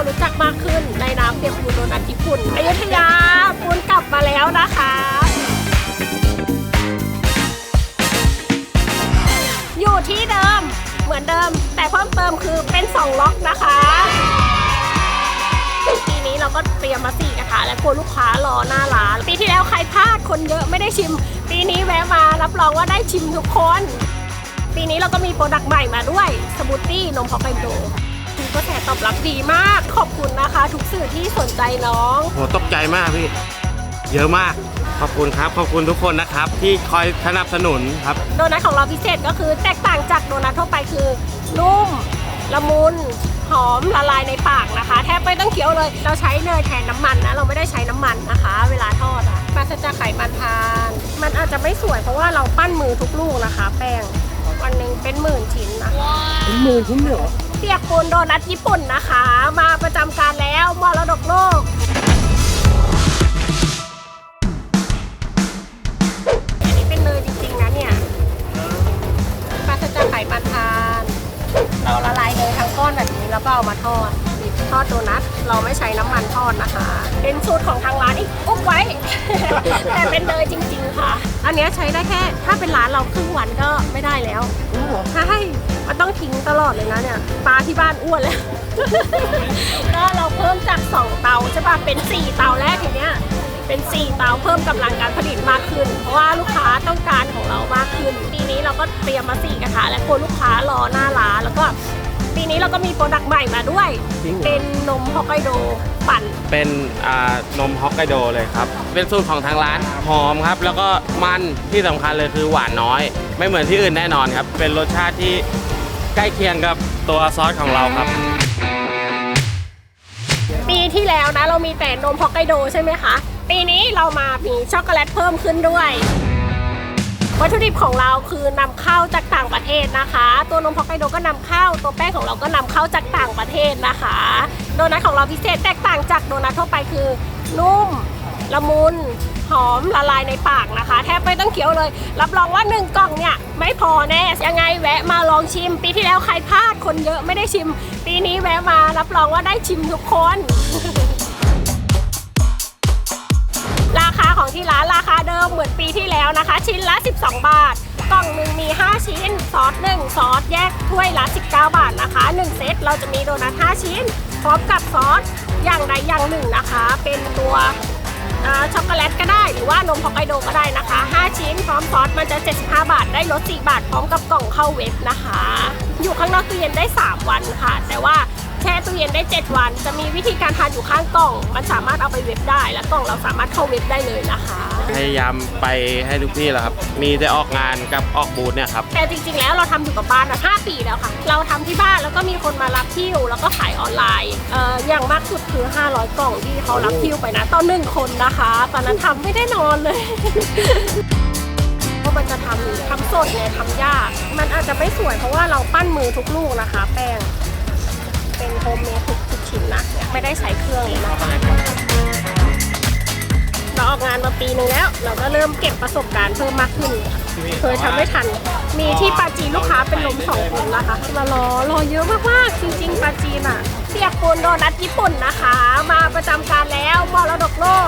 คนรู้จักมากขึ้นในน้ำเปียกปูนโดนัทญี่ปุ่นอยุธยาปูนกลับมาแล้วนะคะอยู่ที่เดิมเหมือนเดิม แต่เพิ่มเติมคือเป็น 2 ล็อกนะคะปีนี้เราก็เตรียมมาสี่กระทะและกลัวลูกค้ารอหน้าร้าน ปีที่แล้วใครพลาดคนเยอะไม่ได้ชิม ปีนี้แวะมารับรองว่าได้ชิมทุกคน ปีนี้เราก็มีโปรดักต์ใหม่มาด้วยสมูทตี้นมฮอกไกโด คือก็แสตอบรับดีมาก ขอบคุณนะคะ ทุกสื่อที่สนใจน้อง โหตกใจมากพี่ เยอะมาก ขอบคุณครับ ขอบคุณทุกคนนะครับ ที่คอยสนับสนุนครับ โดนัทของเราพิเศษก็คือแตกต่างจากโดนัททั่วไปคือ นุ่ม ละมุน หอมละลายในปากนะคะ แทบไม่ต้องเคี้ยวเลย เราใช้เนยแทนน้ำมันนะ เราไม่ได้ใช้น้ำมันนะคะ เวลาทอดอะปราศจากไขมันทาน มันอาจจะไม่สวยเพราะว่าเราปั้นมือทุกลูกนะคะ แป้ง วันหนึ่งเป็นหมื่นชิ้นนะหมื่นชิ้นเลยเหรอเปียกปูนโดนัทญี่ปุ่นนะคะ มาประจำการแล้วมรดกโลก อันนี้เป็นเนยจริงๆนะเนี่ยปราศจากไขมันทาน เราละลายเนยทั้งก้อนแบบนี้แล้วก็เอามาทอดทอดโดนัทเราไม่ใช้น้ำมันทอดนะคะ เป็นสูตรของทางร้านอีกอุ๊บไว้ แต่เป็นเนยจริง ๆ ค่ะ อันเนี้ยใช้ได้แค่ ถ้าเป็นร้านเราครึ่งวันก็ไม่ได้แล้วใช่ มันต้องทิ้งตลอดเลยนะเนี่ยปลาที่บ้านอ้วนแล้ว ก็เราเพิ่มจาก 2 เตาใช่ป่ะเป็น 4 เตาแรกทีเนี้ยเป็น 4 เตาเพิ่มกำลังการผลิตมากขึ้น เพราะว่าลูกค้าต้องการของเรามากขึ้น ปีนี้เราก็เตรียมมา 4 กระทะและกลัวลูกค้ารอหน้าร้านแล้วก็ปีนี้เราก็มีโปรดักต์ใหม่มาด้วยจริงเหรอเป็นนมฮอกไกโดปั่น เป็นอ่านมฮอกไกโดเลยครับ เป็นสูตรของทางร้านหอมครับ แล้วก็มันที่สำคัญเลยคือหวานน้อย ไม่เหมือนที่อื่นแน่นอนครับ เป็นรสชาติที่ ใกล้เคียงกับตัวซอสของเราครับ ปีที่แล้วนะเรามีแต่นมฮอกไกโดใช่ไหมคะ ปีนี้เรามามีช็อกโกแลตเพิ่มขึ้นด้วย วัตถุดิบของเราคือนำเข้าจากต่างประเทศนะคะ ตัวนมฮอกไกโดก็นำเข้า ตัวแป้งของเราก็นำเข้าจากต่างประเทศนะคะ โดนัทของเราพิเศษแตกต่างจากโดนัททั่วไปคือ นุ่ม ละมุน หอมละลายในปากนะคะ แทบไม่ต้องเคี้ยวเลย รับรองว่า1กล่องเนี่ยไม่พอแน่ยังไงแวะมา องชิม ปีที่แล้วใครพลาดคนเยอะไม่ได้ชิม ปีนี้แวะมารับรองว่าได้ชิมทุกคน ราคาของที่ร้านราคาเดิมเหมือนปีที่แล้วนะคะ ชิ้นละ 12 บาท กล่องหนึ่งมี 5 ชิ้น ซอส1ซอสแยกถ้วยละ 19 บาทนะคะ 1 เซตเราจะมีโดนัท5ชิ้น พร้อมกับซอสอย่างใดอย่างหนึ่งนะคะ เป็นตัว ช็อกโกแลตก็ได้ หรือว่านมฮอกไกโดก็ได้นะคะ 5 ชิ้นพร้อมซอสมันจะ 75 บาท ได้ลด 4 บาท พร้อมกับกล่องเข้าเว็บนะคะ อยู่ข้างนอกตู้เย็นได้ 3 วันค่ะ แต่ว่า แช่ตู้เย็นได้ 7 วัน จะมีวิธีการทานอยู่ข้างกล่อง มันสามารถเอาไปเว็บได้ และกล่องเราสามารถเข้าเว็บได้เลยนะคะ พยายามไปให้ทุกที่แหละครับ มีแต่ออกงานกับออกบูธเนี่ยครับ แต่จริงๆ แล้วเราทำอยู่กับบ้านนะ5ปีแล้วค่ะ เราทำที่บ้านแล้วก็มีคนมารับที่อยู่แล้วก็ขายออนไลน์เอ่ออย่างมากสุดคือ 500 กล่องที่เขารับที่อยู่ไปนะต่อหนึ่งคนนะคะ ตอนนั้นทำไม่ได้นอนเลย เพราะมันจะทำทำสดไงทำยาก มันอาจจะไม่สวยเพราะว่าเราปั้นมือทุกลูกนะคะ แป้ง เป็นโฮมเมดทุกทุกชิ้นนะไม่ได้ใส่เครื่องเลยนะเราออกงานมาปีนึงแล้ว เราก็เริ่มเก็บประสบการณ์เพิ่มมากขึ้นเคยทำไม่ทัน มีที่ปาจีลูกค้าเป็นลมสองคนนะคะมารอรอเยอะมากๆจริง ๆปาจีนอะเสียกโคนโดนัทญี่ปุ่นนะคะ มาประจำการแล้วมรดกโลก